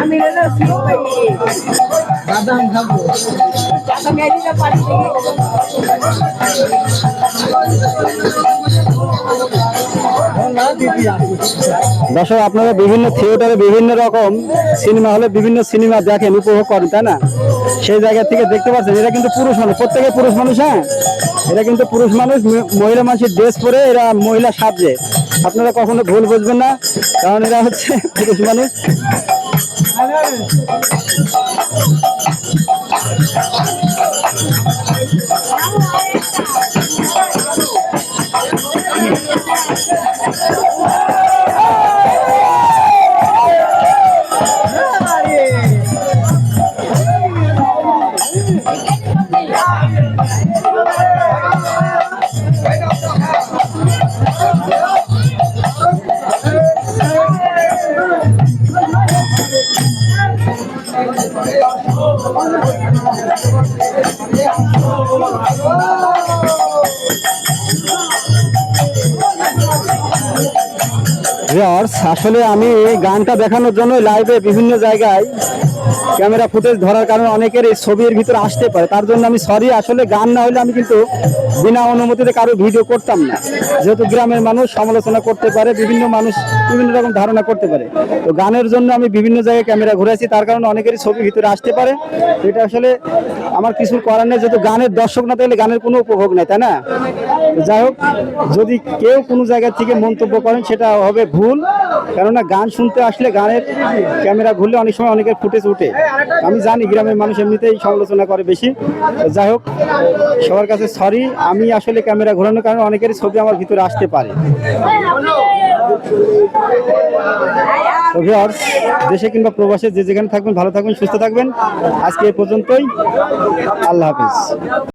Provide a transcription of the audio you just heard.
আমি বাদাম খাব। দর্শক আপনারা বিভিন্ন থিয়েটারে বিভিন্ন রকম সিনেমা হলে বিভিন্ন সিনেমা দেখেন উপভোগ করেন তাই না? সেই জায়গা থেকে দেখতে পাচ্ছেন এরা কিন্তু পুরুষ মানুষ প্রত্যেকে পুরুষ মানুষ হ্যাঁ এরা কিন্তু পুরুষ মানুষ মহিলা মানুষের ড্রেস পরে এরা মহিলা সাজে আপনারা কখনো ভুল বুঝবেন না কারণ এরা হচ্ছে পুরুষ মানুষ Oh, ভিউয়ার্স, আসলে আমি গানটা দেখানোর জন্য লাইভে বিভিন্ন জায়গায় ক্যামেরা ফুটেজ ধরার কারণে অনেকের এই ছবির ভিতরে আসতে পারে। তার জন্য আমি সরি আসলে গান না হলে আমি কিন্তু বিনা অনুমতিতে কারও ভিডিও করতাম না। যেহেতু গ্রামের মানুষ সমালোচনা করতে পারে বিভিন্ন মানুষ বিভিন্ন রকম ধারণা করতে পারে। তো গানের জন্য আমি বিভিন্ন জায়গায় ক্যামেরা ঘুরেছি তার কারণে অনেকেরই ছবি ভিতরে আসতে পারে। এটা আসলে আমার কিছু করার নেই যেহেতু গানের দর্শক না থাকলে গানের কোনো উপভোগ নেই তাই না? যাই হোক যদি কেউ কোনো জায়গা থেকে মন্তব্য করেন সেটা হবে ভুল। কেননা গান শুনতে আসলে গানের ক্যামেরা ঘুরলে অনেক সময় অনেকের ফুটেজ উঠে। আমি জানি গ্রামের মানুষ এমনিতেই সমালোচনা করে বেশি। যাই হোক, সবার কাছে সরি আমি আসলে ক্যামেরা ঘোরানোর কারণে অনেকেরই ছবি আমার ভিতরে আসতে পারে। দেশে কিংবা প্রবাসে যে যেখানে থাকবেন, ভালো থাকবেন, সুস্থ থাকবেন। আজকে এ পর্যন্তই। আল্লাহ হাফিজ।